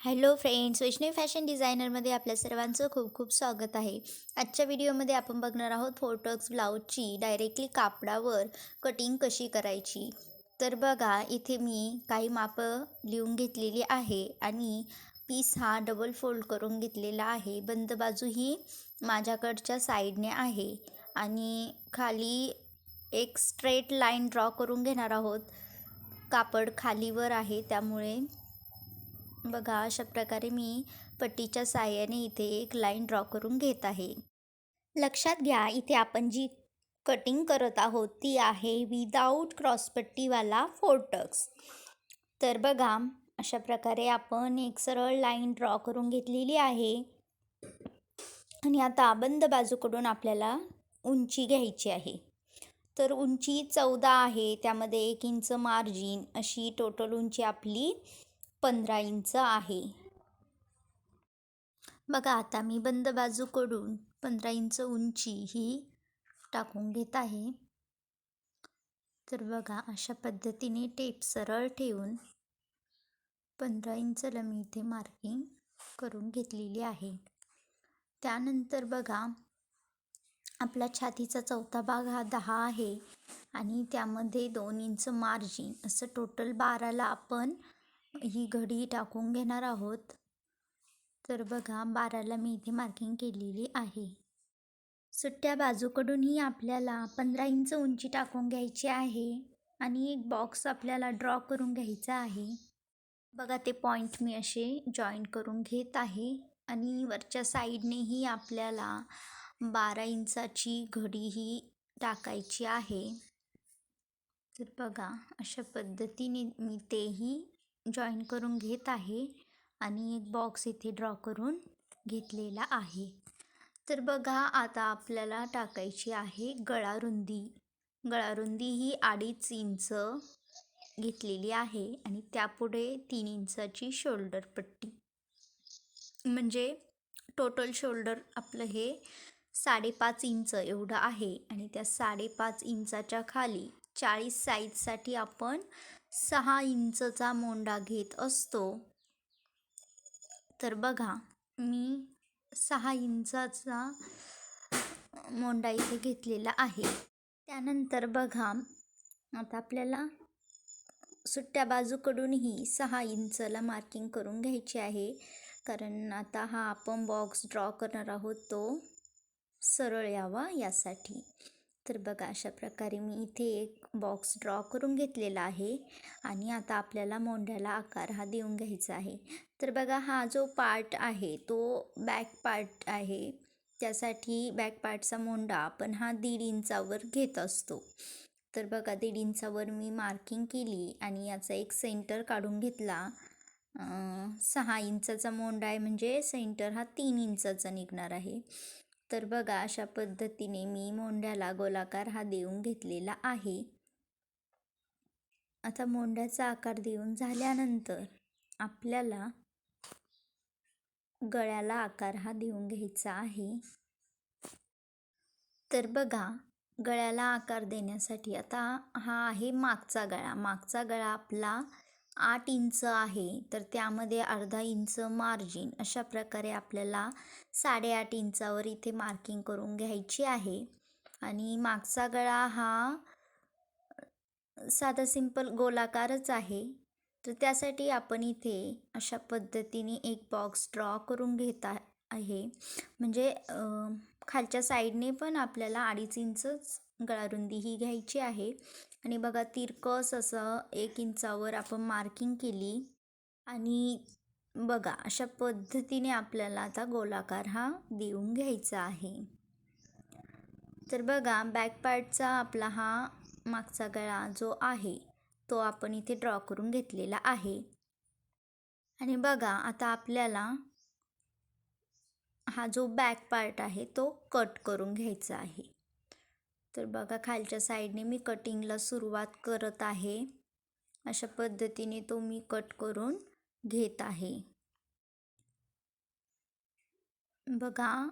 Hello friends Vaishnavi fashion डिझायनरमध्ये आपल्या सर्वांचं खूप खूप स्वागत आहे. आजच्या व्हिडिओमध्ये आपण बघणार आहोत फोटोक्स ब्लाऊजची डायरेक्टली कापडावर कटिंग कशी करायची. तर बघा इथे मी काही मापं लिहून घेतलेली आहे आणि पीस हा डबल फोल्ड करून घेतलेला आहे. बंद बाजू ही माझ्याकडच्या साईडने आहे. आणि खाली एक स्ट्रेट लाईन ड्रॉ करून घेणार आहोत. कापड खालीवर आहे त्यामुळे बघा अशा प्रकारे मी पट्टीच्या साहाय्याने इथे एक लाईन ड्रॉ करून घेत आहे. लक्षात घ्या इथे आपण जी कटिंग करत आहोत ती आहे विदाऊट क्रॉसपट्टीवाला फोर्टक्स तर बघा अशा प्रकारे आपण एक सरळ लाईन ड्रॉ करून घेतलेली आहे. आणि आता बंद बाजूकडून आपल्याला उंची घ्यायची आहे. तर उंची चौदा आहे त्यामध्ये एक इंच मार्जिन अशी टोटल उंची आपली पंधरा इंच आहे. बघा आता मी बंद बाजूकडून पंधरा इंच उंची ही टाकून घेत आहे. तर बघा अशा पद्धतीने टेप सरळ ठेवून पंधरा इंचला मी इथे मार्किंग करून घेतलेली आहे. त्यानंतर बघा आपला छातीचा चौथा भाग हा दहा आहे आणि त्यामध्ये दोन इंच मार्जिन असं टोटल बाराला आपण ही घडी टाकून घेणार आहोत. तर बघा बाराला मी इथे मार्किंग केलेली आहे. सुट्ट्या बाजूकडूनही आपल्याला पंधरा इंच उंची टाकून घ्यायची आहे आणि एक बॉक्स आपल्याला ड्रॉ करून घ्यायचा आहे. बघा ते पॉईंट मी असे जॉईन करून घेत आहे आणि वरच्या साईडनेही आपल्याला बारा इंचाची घडी ही टाकायची आहे. तर बघा अशा पद्धतीने मी तेही जॉईन करून घेत आहे आणि एक बॉक्स इथे ड्रॉ करून घेतलेला आहे. तर बघा आता आपल्याला टाकायची आहे गळारुंदी. गळारुंदी ही अडीच इंच घेतलेली आहे आणि त्यापुढे तीन इंचाची शोल्डर पट्टी. म्हणजे टोटल शोल्डर आपलं हे साडेपाच इंच एवढं आहे आणि त्या साडेपाच इंचाच्या खाली चाळीस साईजसाठी आपण सहा इंचचा मोंडा घेत असतो. तर बघा मी सहा इंचाचा मोंडा इथे घेतलेला आहे. त्यानंतर बघा आता आपल्याला सुट्ट्या बाजूकडूनही सहा इंचला मार्किंग करून घ्यायची आहे. कारण आता हा आपण बॉक्स ड्रॉ करणार आहोत तो सरळ यावा यासाठी. तर बघा अशा प्रकारे मी इथे एक बॉक्स ड्रॉ करून घेतलेला आहे आणि आता आपल्याला मोंढ्याला आकार हा देऊन घ्यायचा आहे. तर बघा हा जो पार्ट आहे तो बॅक पार्ट आहे. त्यासाठी बॅक पार्टचा मोंडा आपण हा दीड इंचावर घेत असतो. तर बघा दीड इंचावर मी मार्किंग केली आणि याचा एक सेंटर काढून घेतला. सहा इंचाचा मोंडा आहे म्हणजे सेंटर हा तीन इंचाचा निघणार आहे. तर बघा अशा पद्धतीने मी मोंड्याला गोलाकार हा देऊन घेतलेला आहे. आता मोंड्याचा आकार देऊन झाल्यानंतर आपल्याला गळ्याला आकार हा देऊन घ्यायचा आहे. तर बघा गळ्याला आकार देण्यासाठी आता हा आहे मागचा गळा. मागचा गळा आपला आठ इंच आहे तर त्यामध्ये अर्धा इंच मार्जिन अशा प्रकारे आपल्याला साडेआठ इंचावर इथे मार्किंग करून घ्यायची आहे. आणि मागचा गळा हा साधा सिंपल गोलाकारच आहे. तर त्यासाठी आपण इथे अशा पद्धतीने एक बॉक्स ड्रॉ करून घेत आहे. म्हणजे खालच्या साईडने पण आपल्याला अडीच इंचच गळारुंदी ही घ्यायची आहे. आणि बघा तिरकस असं एक इंचावर आपण मार्किंग केली. आणि बघा अशा पद्धतीने आपल्याला आता गोलाकार हा देऊन घ्यायचा आहे. तर बघा बॅक पार्टचा आपला हा मागचा गळा जो आहे तो आपण इथे ड्रॉ करून घेतलेला आहे. आणि बघा आता आपल्याला हा जो बॅक पार्ट आहे तो कट करून घ्यायचा आहे. तर बघा खालच्या साईडने मी कटिंगला सुरुवात करत आहे. अशा पद्धतीने तो मी कट करून घेत आहे. बघा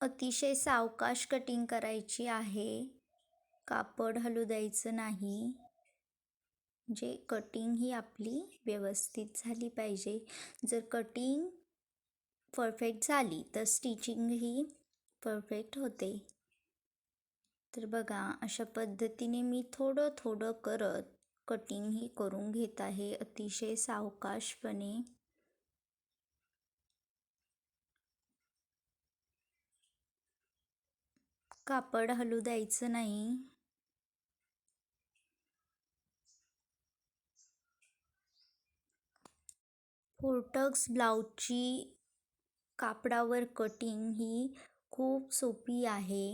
अतिशय सावकाश कटिंग करायची आहे. कापड हलू द्यायचं नाही. जे कटिंग ही आपली व्यवस्थित झाली पाहिजे. जर कटिंग परफेक्ट झाली तर स्टिचिंग ही परफेक्ट होते. तर बघा अशा पद्धतीने मी थोडं थोडं करत कटिंगही करून घेत आहे अतिशय सावकाशपणे. कापड हलू द्यायचं नाही. फोर्टक्स ब्लाऊजची कापडावर कटिंग ही खूप सोपी आहे.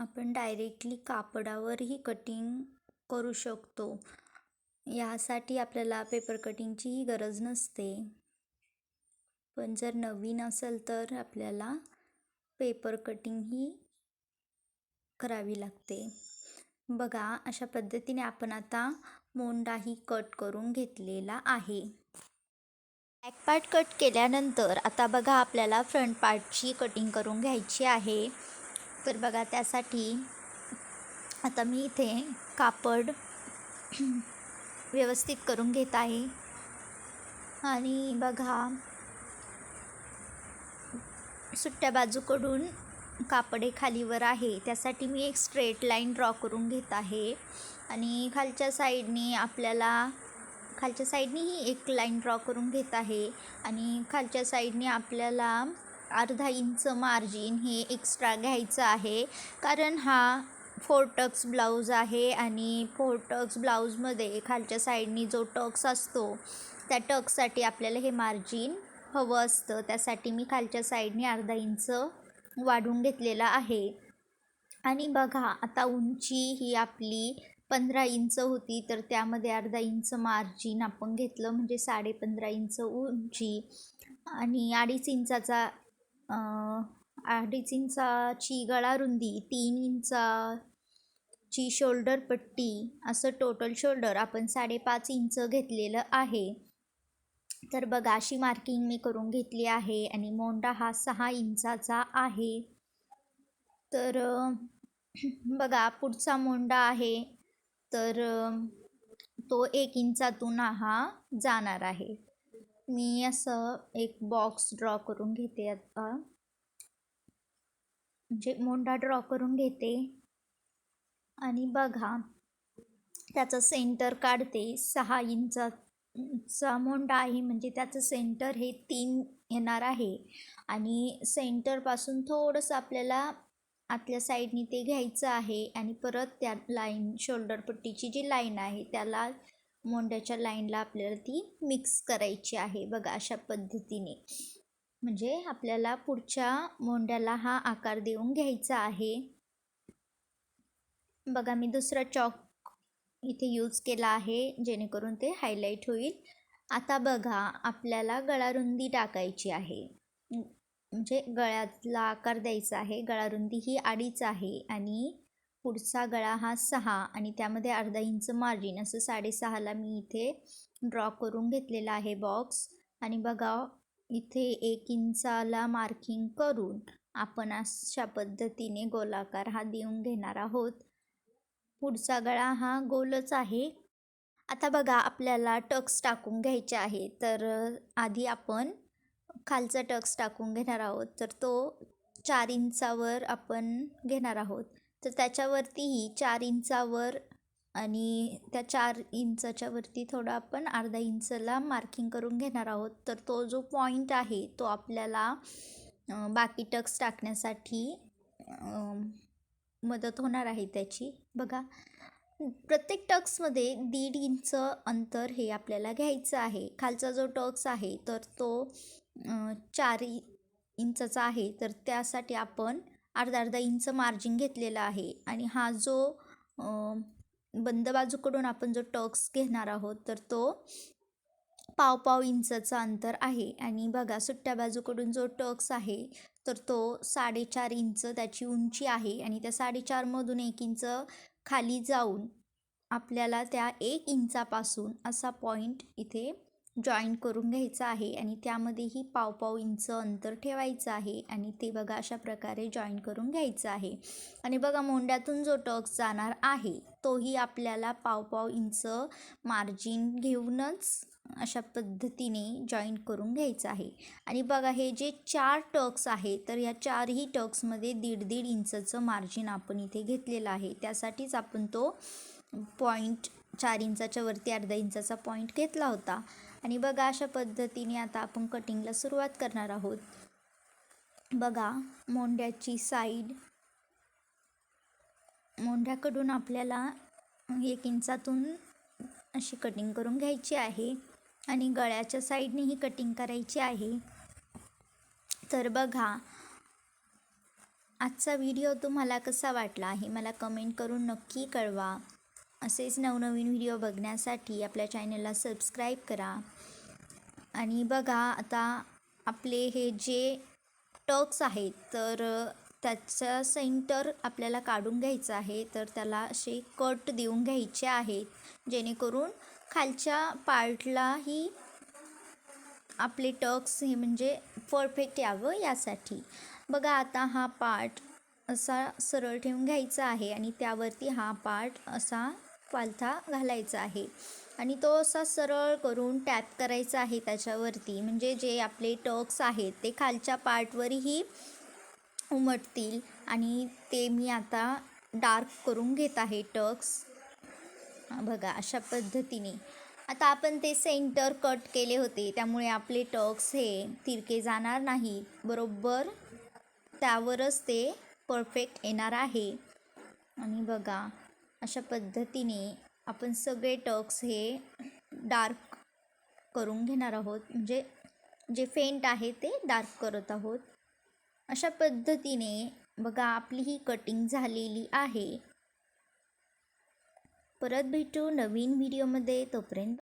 आपण डायरेक्टली कापडावरही कटिंग करू शकतो. यासाठी आपल्याला पेपर कटिंगचीही गरज नसते. पण जर नवीन असेल तर आपल्याला पेपर कटिंग ही करावी लागते. बघा अशा पद्धतीने आपण आता मोंडाही कट करून घेतलेला आहे. बॅक पार्ट कट केल्यानंतर आता बघा आपल्याला फ्रंट पार्टची कटिंग करून घ्यायची आहे. तर बघा त्यासाठी आता मी इथे कापड व्यवस्थित करून घेत आहे. आणि बघा सुट्ट्या बाजूकडून कापडे खालीवर आहे. त्यासाठी मी एक स्ट्रेट लाईन ड्रॉ करून घेत आहे. आणि खालच्या साईडने आपल्याला खालच्या साईडनेही एक लाईन ड्रॉ करून घेत आहे. आणि खालच्या साईडने आपल्याला अर्धा इंच मार्जिन हे एक्स्ट्रा घ्यायचं आहे. कारण हा फोर टक्स ब्लाऊज आहे आणि फोर टक्स ब्लाऊजमध्ये खालच्या साईडनी जो टक्स असतो त्या टक्ससाठी आपल्याला हे मार्जिन हवं असतं. त्यासाठी मी खालच्या साईडने अर्धा इंच वाढून घेतलेला आहे. आणि बघा आता उंची ही आपली पंधरा इंच होती तर त्यामध्ये अर्धा इंच मार्जिन आपण घेतलं म्हणजे साडे पंधरा इंच उंची. आणि अडीच इंचाचा अडीच इंचाची गळा रुंदी तीन इंचाची शोल्डर पट्टी असं टोटल शोल्डर आपण साडेपाच इंच घेतलेलं आहे. तर बघा अशी मार्किंग मी करून घेतली आहे आणि मोंडा हा सहा इंचाचा आहे. तर बघा पुढचा मोंडा आहे. तर तो एक इंचातून हा जाणार आहे. मी असं एक बॉक्स ड्रॉ करून घेते आता. म्हणजे मोंडा ड्रॉ करून घेते. आणि बघा त्याचं सेंटर काढते. सहा इंचाचा मोंडा आहे म्हणजे त्याचं सेंटर हे तीन येणार आहे. आणि सेंटरपासून थोडंसं आपल्याला आतल्या साईडनी ते घ्यायचं आहे. आणि परत त्या लाईन शोल्डर पट्टीची जी लाईन आहे त्याला मोंड्याच्या लाईनला आपल्याला ती मिक्स करायची आहे बघा अशा पद्धतीने. म्हणजे आपल्याला पुढच्या मोंड्याला हा आकार देऊन घ्यायचा आहे. बघा मी दुसरा चॉक इथे यूज केला आहे जेणेकरून ते हायलाईट होईल. आता बघा आपल्याला गळारुंदी टाकायची आहे. म्हणजे गळ्यातला आकार द्यायचा आहे गळारुंदी ही आडीच आहे आणि पुढचा गळा हा सहा आणि त्यामध्ये अर्धा इंच मार्जिन असं साडेसहाला मी इथे ड्रॉ करून घेतलेला आहे बॉक्स आणि बघा इथे एक इंचाला मार्किंग करून आपण अशा पद्धतीने गोलाकार हा देऊन घेणार आहोत. पुढचा गळा हा गोलच आहे. आता बघा आपल्याला टक्स टाकून घ्यायचे आहे. तर आधी आपण खालचा टक्स टाकून घेणार आहोत. तर तो चार इंचावर आपण घेणार आहोत. तर त्याच्यावरतीही चार इंचावर आणि त्या चार इंचाच्या वरती थोडं आपण अर्धा इंचला मार्किंग करून घेणार आहोत. तर तो जो पॉईंट आहे तो आपल्याला बाकी टक्स टाकण्यासाठी मदत होणार आहे त्याची. बघा प्रत्येक टक्समध्ये दीड इंच अंतर हे आपल्याला घ्यायचं आहे. खालचा जो टक्स आहे तर तो चार इंचाचा आहे. तर त्यासाठी आपण अर्धा अर्धा इंच मार्जिन घेतलेलं आहे. आणि हा जो बंद बाजूकडून आपण जो टक्स घेणार आहोत तर तो पाव पाव इंचाचं अंतर आहे. आणि बघा सुट्ट्या बाजूकडून जो टक्स आहे तर तो साडेचार इंच त्याची उंची आहे. आणि त्या साडेचारमधून एक इंच खाली जाऊन आपल्याला त्या एक इंचापासून असा पॉईंट इथे जॉईन करून घ्यायचं आहे आणि त्यामध्येही पाव पाव इंच अंतर ठेवायचं आहे आणि ते बघा अशा प्रकारे जॉईन करून घ्यायचं आहे. आणि बघा मोंड्यातून जो टक्स जाणार आहे तोही आपल्याला पाव पाव इंच मार्जिन घेऊनच अशा पद्धतीने जॉईन करून घ्यायचं आहे. आणि बघा हे जे चार टक्स आहे तर या चारही टक्समध्ये दीड दीड इंचचं मार्जिन आपण इथे घेतलेलं आहे. त्यासाठीच आपण तो पॉईंट चार इंचाच्या वरती अर्धा इंचाचा पॉईंट घेतला होता. आणि बघा अशा पद्धतीने आता आपण कटिंगला सुरुवात करणार आहोत. बघा मोंड्याची साईड मोंढ्याकडून आपल्याला एक इंचातून अशी कटिंग करून घ्यायची आहे आणि गळ्याच्या साईडनेही कटिंग करायची आहे. तर बघा आजचा व्हिडिओ तुम्हाला कसा वाटला आहे? मला कमेंट करून नक्की कळवा. असेच नवनवीन व्हिडिओ बघण्यासाठी आपल्या चॅनलला सबस्क्राईब करा. आणि बघा आता आपले हे जे टक्स आहेत तर त्याचा सेंटर आपल्याला काढून घ्यायचं आहे तर त्याला असे कट देऊन घ्यायचे आहेत जेणेकरून खालच्या पार्टलाही आपले टक्स हे म्हणजे परफेक्ट यावं यासाठी. बघा आता हा पार्ट असा सरळ ठेवून घ्यायचा आहे आणि त्यावरती हा पार्ट असा पालथा घालायचा आहे. आणि तो असा सरळ करून टॅप करायचा आहे त्याच्यावरती. म्हणजे जे आपले टक्स आहेत ते खालच्या पार्टवरही उमटतील. आणि ते मी आता डार्क करून घेत आहे टक्स. बघा अशा पद्धतीने. आता आपण ते सेंटर कट केले होते. त्यामुळे आपले टक्स हे तिरके जाणार नाही. बरोबर? त्यावरच ते परफेक्ट येणार आहे. आणि बघा अशा पद्धतीने आपण सगळे टक्स हे डार्क करून घेणार आहोत. म्हणजे जे फेंट आहे ते डार्क करत आहोत. अशा पद्धतीने बघा आपली ही कटिंग झालेली आहे. परत भेटू नवीन व्हिडिओमध्ये. तोपर्यंत